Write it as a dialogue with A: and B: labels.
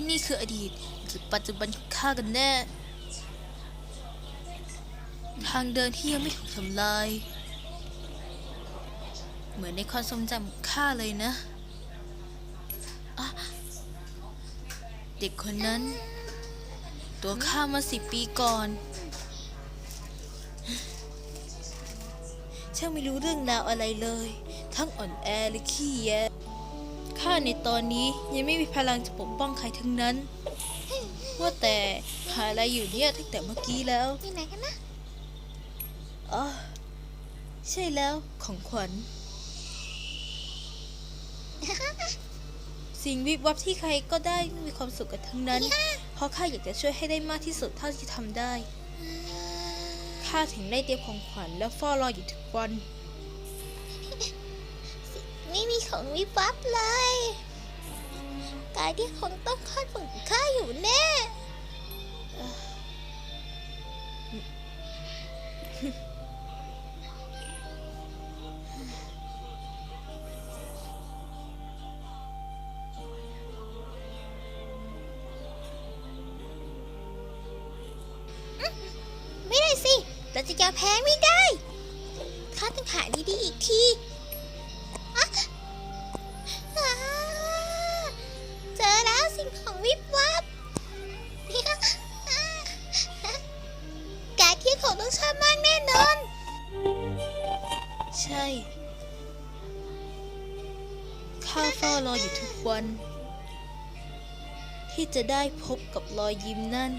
A: ที่นี่คืออดีตหรือปัจจุบันของข้ากันแน่ ทางเดินที่ยังไม่ถูกทำลาย เหมือนในความทรงจำข้าเลยนะะเด็กคนนั้น ตัวข้ามาสิบปีก่อนช่างไม่รู้เรื่องราวอะไรเลย ทั้งอ่อนแอและขี้แย ข้าในตอนนี้ยังไม่มีพลังจะปกป้องใครทั้งนั้น ว่าแต่หาอะไรอยู่เนี่ยตั้งแต่เมื่อกี้แล้ว
B: มีไหนกันนะ
A: อ๋อใช่แล้วของขวัญ สิ่งวิบวับที่ใครก็ได้มีความสุขกันทั้งนั้น เพราะข้าอยากจะช่วยให้ได้มากที่สุดเท่าที่ทำได้ข้าถึงได้เตรียมของขวัญและเฝ้ารออยู่ทุกวัน
B: ไม่มี ของวิบับเลย กายที่คงต้องคลอดบุตรข้าอยู่แน่ไม่ได้สิ เราจะยอมแพ้ไม่ได้ ข้าต้องหาดีๆอีกที กต้องชอบมากแน่นอน
A: ใช่ ข้าเฝ้ารออยู่ทุกวัน ที่จะได้พบกับรอยยิ้มนั่น